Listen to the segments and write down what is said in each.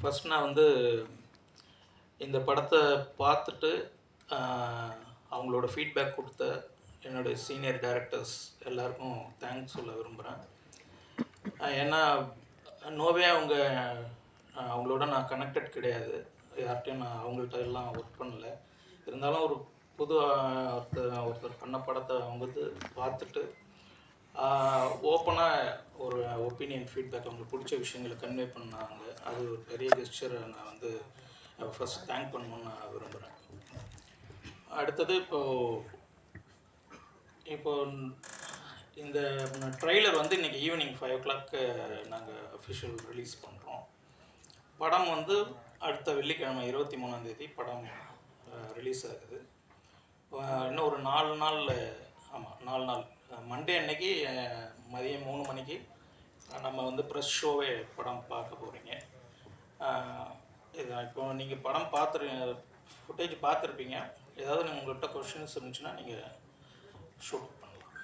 First நான் வந்து இந்த படத்தை பார்த்துட்டு அவங்களோட ஃபீட்பேக் கொடுத்த என்னுடைய சீனியர் டேரக்டர்ஸ் எல்லாருக்கும் தேங்க்ஸ் சொல்ல விரும்புகிறேன் ஏன்னா நோவே அவங்க அவங்களோட நான் கனெக்டட் கிடையாது. யார்கிட்டையும் நான் அவங்கள்ட்ட எல்லாம் ஒர்க் பண்ணல. இருந்தாலும் ஒரு புது ஒருத்தர் ஒருத்தர் பண்ண படத்தை அவங்க வந்து பார்த்துட்டு ஓப்பனாக ஒரு ஒப்பீனியன் ஃபீட்பேக் அவங்களுக்கு பிடிச்ச விஷயங்களை கன்வே பண்ணாங்க. அது ஒரு பெரிய கெஸ்டரை நான் வந்து ஃபஸ்ட் தேங்க் பண்ணணும்னு நான் விரும்புகிறேன் அடுத்தது இப்போது இப்போ இந்த ட்ரெய்லர் வந்து இன்றைக்கி ஈவினிங் ஃபைவ் ஓ கிளாக்கு நாங்கள் அஃபிஷியல் ரிலீஸ் பண்ணுறோம் படம் வந்து அடுத்த வெள்ளிக்கிழமை இருபத்தி மூணாந்தேதி படம் ரிலீஸ் ஆகுது. இன்னும் ஒரு நாலு நாளில் ஆமாம் நாலு நாள். மண்டே அன்னைக்கு மதியம் மூணு மணிக்கு நம்ம வந்து ப்ரெஸ் ஷோவே படம் பார்க்க போகிறீங்க இது இப்போ நீங்கள் படம் பார்த்துரு ஃபுட்டேஜ் பார்த்துருப்பீங்க. ஏதாவது நீங்கள் உங்கள்கிட்ட கொஷின்ஸ் இருந்துச்சுன்னா நீங்கள் ஷூட் பண்ணலாம்.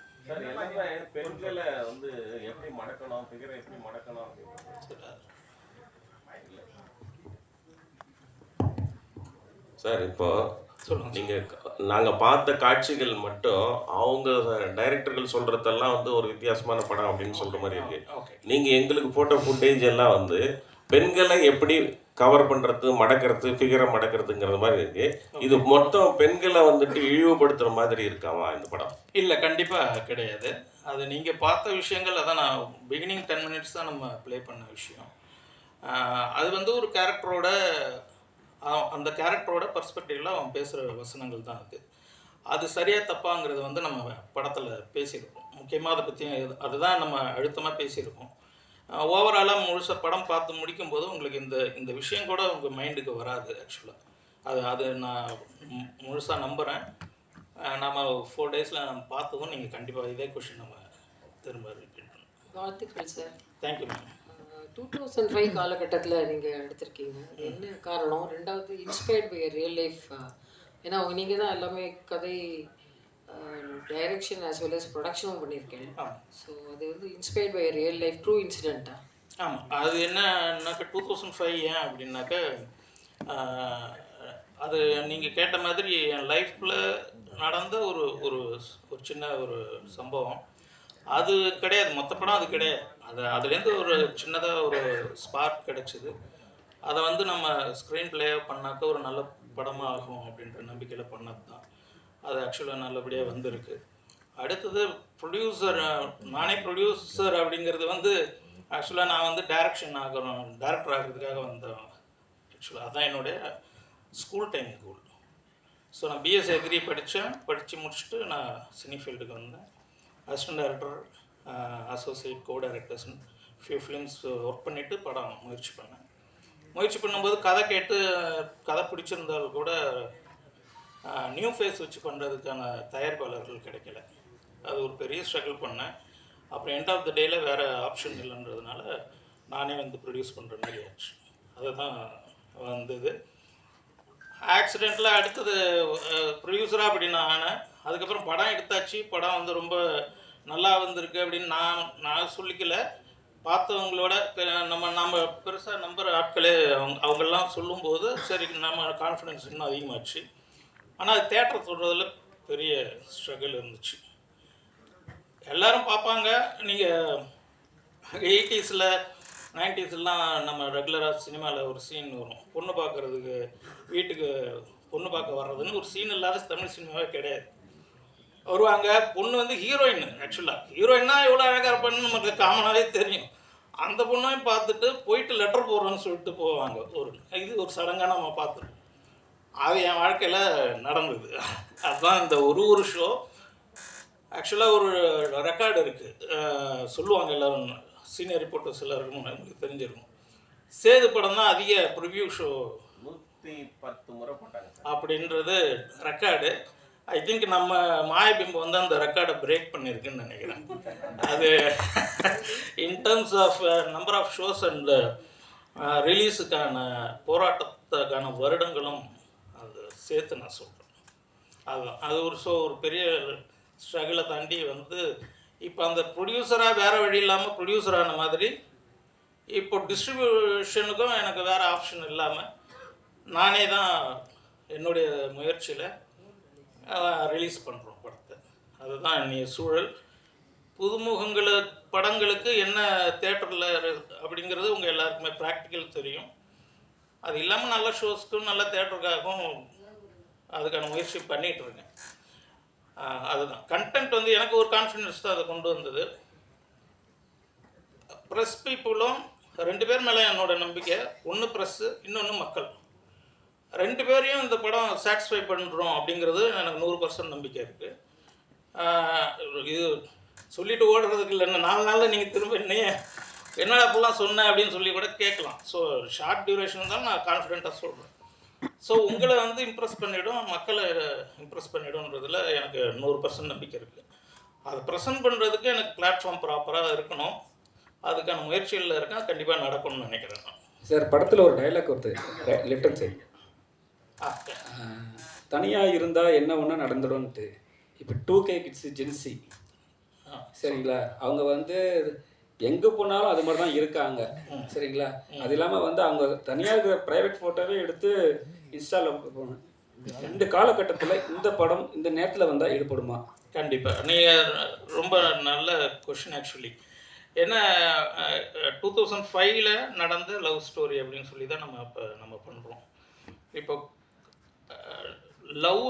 பெண்களை வந்து எப்படி மடக்கணும் ஃபிகரை எப்படி மடக்கணும் சார் இப்போ சொல்லுங்கள் நீங்க க- நாங்க பார்த்த காட்சிகள் மட்டும் அவங்க டைரக்டர்கள் சொல்றதெல்லாம் வந்து ஒரு வித்தியாசமான படம் அப்படின்னு சொல்ற மாதிரி இருக்கு. ஓகே. நீங்க எங்களுக்கு போட்ட ஃபுட்டேஜ் எல்லாம் வந்து பெண்களை எப்படி கவர் பண்றது மடக்கிறது ஃபிகரை மடக்கிறதுங்கிற மாதிரி இருக்கு. இது மொத்தம் பெண்களை வந்துட்டு இழிவுபடுத்துற மாதிரி இருக்காமா இந்த படம்? இல்லை கண்டிப்பாக கிடையாது. அது நீங்கள் பார்த்த விஷயங்கள் அதான் நான் பிகினிங் டென் மினிட்ஸ் தான் நம்ம ப்ளே பண்ண விஷயம். அது வந்து ஒரு கேரக்டரோட அந்த கேரக்டரோட பர்ஸ்பெக்டிவில் அவன் பேசுகிற வசனங்கள் தான் அது. அது சரியா தப்பாங்கிறது வந்து நம்ம படத்தில் பேசியிருக்கோம். முக்கியமாக அதை பற்றி அதுதான் நம்ம அழுத்தமாக பேசியிருக்கோம். ஓவராலாக முழுசாக படம் பார்த்து முடிக்கும்போது உங்களுக்கு இந்த இந்த விஷயம் கூட உங்கள் மைண்டுக்கு வராது ஆக்சுவலாக அது அது நான் முழுசாக நம்புகிறேன் நம்ம ஃபோர் டேஸில் நம்ம பார்த்ததும் நீங்கள் கண்டிப்பாக இதே கொஷின் நம்ம திரும்ப ரிப்பீட் வாழ்த்துக்கள் sir. Thank you ma'am two thousand five காலகட்டத்தில் நீங்கள் எடுத்திருக்கீங்க. என்ன காரணம்? ரெண்டாவது இன்ஸ்பயர்ட் பை ரியல் லைஃப் ஏன்னா நீங்கள் தான் எல்லாமே கதை டைரக்ஷன் as well as ப்ரொடக்ஷனும் பண்ணியிருக்கேன். ஸோ அது வந்து inspired by real life true இன்சிடெண்ட்டா ஆமாம் அது என்னன்னாக்கா டூ தௌசண்ட் ஃபைவ் ஏன் அப்படின்னாக்கா அது நீங்கள் கேட்ட மாதிரி என் லைஃப்பில் நடந்த ஒரு ஒரு ஒரு சின்ன ஒரு சம்பவம். அது கிடையாது. மொத்த படம் அது கிடையாது. அது அதுலேருந்து ஒரு சின்னதாக ஒரு ஸ்பார்க் கிடச்சிது. அதை வந்து நம்ம ஸ்க்ரீன் பிளேயாக பண்ணாக்க ஒரு நல்ல படமாக ஆகும் அப்படின்ற நம்பிக்கையில் பண்ணது தான் அது ஆக்சுவலாக நல்லபடியாக வந்திருக்கு. அடுத்தது ப்ரொடியூசர் நானே ப்ரொடியூசர் அப்படிங்கிறது வந்து ஆக்சுவலாக நான் வந்து டைரக்ஷன் ஆகணும் டேரக்டர் ஆகிறதுக்காக வந்தேன். ஆக்சுவலாக அதான் என்னுடைய ஸ்கூல் டைம் கோல் ஸோ நான் பிஎஸ்சி அக்ரி படித்தேன். படித்து முடிச்சுட்டு நான் சினி ஃபீல்டுக்கு வந்தேன். அசிஸ்டன்ட் டைரக்டர் அசோசியேட் கோ டைரக்டர்ஸ்னு ஃபியூ ஃபிலிம்ஸ் ஒர்க் uh, பண்ணிவிட்டு படம் முயற்சி பண்ணேன். முயற்சி பண்ணும்போது கதை கேட்டு கதை பிடிச்சிருந்தால் கூட நியூ ஃபேஸ் வச்சு பண்ணுறதுக்கான தயாரிப்பாளர்கள் கிடைக்கல. அது ஒரு பெரிய ஸ்ட்ரகிள் பண்ணேன். அப்புறம் எண்ட் ஆஃப் த டேயில் வேறு ஆப்ஷன் இல்லைன்றதுனால நானே வந்து ப்ரொடியூஸ் பண்ணுற மாதிரி ஆச்சு. அதுதான் வந்தது. ஆக்சிடெண்ட்டில் அடுத்தது ப்ரொடியூசராக அப்படி நான் ஆனேன். அதுக்கப்புறம் படம் எடுத்தாச்சு. படம் வந்து ரொம்ப நல்லா வந்திருக்கு அப்படின்னு நான் நான் சொல்லிக்கல. பார்த்தவங்களோட நம்ம நம்ம பெருசாக நம்புகிற ஆட்களே அவங்க அவங்கெல்லாம் சொல்லும்போது சரி நம்ம கான்ஃபிடென்ஸ் இன்னும் அதிகமாச்சு. ஆனால் அது தேட்டர் சொல்கிறதுல பெரிய ஸ்ட்ரகிள் இருந்துச்சு. எல்லோரும் பார்ப்பாங்க. நீங்கள் எயிட்டிஸில் நைன்டிஸ்லாம் நம்ம ரெகுலராக சினிமாவில் ஒரு சீன் வரும். பொண்ணு பார்க்குறதுக்கு வீட்டுக்கு பொண்ணு பார்க்க வர்றதுன்னு ஒரு சீன் இல்லாத தமிழ் சினிமாவே கிடையாது. வருவாங்க. பொண்ணு வந்து ஹீரோயின் ஆக்சுவலாக ஹீரோயின்னா எவ்வளோ அழகாக இருப்பான்னு நமக்கு காமனாகவே தெரியும். அந்த பொண்ணையும் பார்த்துட்டு போயிட்டு லெட்டர் போடுறோன்னு சொல்லிட்டு போவாங்க. ஒரு இது ஒரு சடங்காக நம்ம பார்த்துருக்கோம். அது என் வாழ்க்கையில் நடந்தது. அதுதான் இந்த ஒரு ஒரு ஷோ ஆக்சுவலாக ஒரு ரெக்கார்டு இருக்குது சொல்லுவாங்க எல்லோரும் சீனியர் ரிப்போர்ட்டர்ஸ் எல்லாருக்கும் உங்களுக்கு தெரிஞ்சிருக்கும். சேது படம் தான் அதிக ப்ரிவ்யூ ஷோ நூற்றி பத்து முறை போட்டாங்க அப்படின்றது ரெக்கார்டு ஐ திங்க் நம்ம மாயபிம்பம் வந்து அந்த ரெக்கார்டை பிரேக் பண்ணியிருக்குன்னு நினைக்கிறேன். அது in terms of number of shows and ரிலீஸுக்கான போராட்டத்துக்கான வருடங்களும் அது சேர்த்து நான் சொல்கிறேன் அதுதான் அது ஒரு ஷோ ஒரு பெரிய ஸ்ட்ரகிளை தாண்டி வந்து இப்போ அந்த ப்ரொடியூசராக வேறு வழி இல்லாமல் ப்ரொடியூசரான மாதிரி இப்போ டிஸ்ட்ரிபியூஷனுக்கும் எனக்கு வேறு ஆப்ஷன் இல்லாமல் நானே தான் என்னுடைய முயற்சியில் ரிலீஸ் பண்ணுறோம் படத்தை. அதுதான் இன்றைய சூழல். புதுமுகங்களை படங்களுக்கு என்ன தேட்டரில் அப்படிங்கிறது உங்கள் எல்லாருக்குமே ப்ராக்டிக்கல் தெரியும். அது இல்லாமல் நல்ல ஷோஸ்க்கும் நல்ல தேட்டருக்காகவும் அதுக்கான முயற்சி பண்ணிகிட்டு இருக்கேன். அதுதான். கண்டென்ட் வந்து எனக்கு ஒரு கான்ஃபிடென்ஸ் தான் அதை கொண்டு வந்தது. ப்ரெஸ் பீப்புளும் ரெண்டு பேர் மேலே என்னோட நம்பிக்கை. ஒன்று ப்ரெஸ்ஸு இன்னொன்று மக்கள். ரெண்டு பேரையும் இந்த படம் சாட்டிஸ்ஃபை பண்ணுறோம் அப்படிங்கிறது எனக்கு நூறு பர்சன்ட் நம்பிக்கை இருக்குது இது சொல்லிட்டு ஓடுறதுக்கு இல்லைன்னு நாலு நாளில் நீங்கள் திரும்ப என்ன என்னடா அப்பெல்லாம் சொன்னேன் அப்படின்னு சொல்லி கூட கேட்கலாம். ஸோ ஷார்ட் டியூரேஷன் தான் நான் கான்ஃபிடென்ட்டாக சொல்கிறேன் ஸோ உங்களை வந்து இம்ப்ரெஸ் பண்ணிவிடும் மக்களை இம்ப்ரெஸ் பண்ணிடும்ன்றதுல எனக்கு நூறு பர்சன்ட் நம்பிக்கை இருக்குது அதை ப்ரெசென்ட் பண்ணுறதுக்கு எனக்கு பிளாட்ஃபார்ம் ப்ராப்பராக இருக்கணும். அதுக்கான முயற்சிகளில் இருக்கேன் கண்டிப்பாக நடக்கும்னு நினைக்கிறேன் நான். சார் படத்தில் ஒரு டைலாக் ஒருத்தர் லெஃப்ட் ஹேண்ட் தனியாக இருந்தால் என்ன ஒன்றா நடந்துடும்ன்ட்டு. இப்போ டூ கே கிட்ஸ் ஜென்சி. சரிங்களா? அவங்க வந்து எங்கே போனாலும் அது மாதிரி தான் இருக்காங்க சரிங்களா? அது இல்லாமல் வந்து அவங்க தனியாக இருக்கிற ப்ரைவேட் ஃபோட்டோவே எடுத்து இன்ஸ்டாவில் போகணும் இந்த காலகட்டத்தில் இந்த படம் இந்த நேரத்தில் வந்தால் ஈடுபடுமா? கண்டிப்பாக நீங்கள் ரொம்ப நல்ல கொஷின் ஆக்சுவலி ஏன்னா டூ தௌசண்ட் ஃபைவ்ல நடந்த லவ் ஸ்டோரி அப்படின்னு சொல்லி தான் நம்ம இப்போ நம்ம பண்ணுறோம் இப்போ லவ்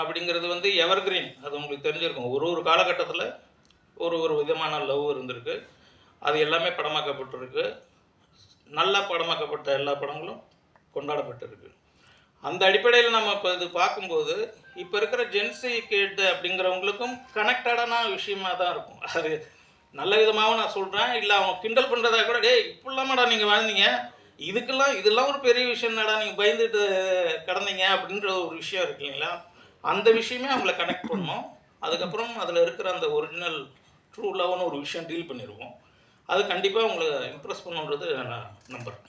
அப்படிங்கிறது வந்து எவர்கிரீன் அது உங்களுக்கு தெரிஞ்சிருக்கும். ஒரு ஒரு காலகட்டத்தில் ஒரு ஒரு விதமான லவ் இருந்திருக்கு. அது எல்லாமே படமாக்கப்பட்டிருக்கு. நல்லா படமாக்கப்பட்ட எல்லா படங்களும் கொண்டாடப்பட்டிருக்கு. அந்த அடிப்படையில் நம்ம இப்போ இது பார்க்கும்போது இப்போ இருக்கிற ஜென்சி கேட்டு அப்படிங்கிறவங்களுக்கும் கனெக்டடான விஷயமா தான் இருக்கும். அது நல்ல விதமாகவும் நான் சொல்கிறேன் இல்லை அவங்க கிண்டல் பண்ணுறதா கூட டேய் இப்படிலாமாடா நீங்கள் வாழ்ந்தீங்க? இதுக்கெல்லாம் இதெல்லாம் ஒரு பெரிய விஷயம் என்னடா நீங்கள் பயந்துட்டு கிடந்தீங்க அப்படின்ற ஒரு விஷயம் இருக்கு இல்லைங்களா? அந்த விஷயமே அவங்கள கனெக்ட் பண்ணோம். அதுக்கப்புறம் அதில் இருக்கிற அந்த ஒரிஜினல் ட்ரூ லவ்னு ஒரு விஷயம் டீல் பண்ணிடுவோம் அது கண்டிப்பாக உங்களை இம்ப்ரெஸ் பண்ணுன்றது நான் நம்புகிறேன்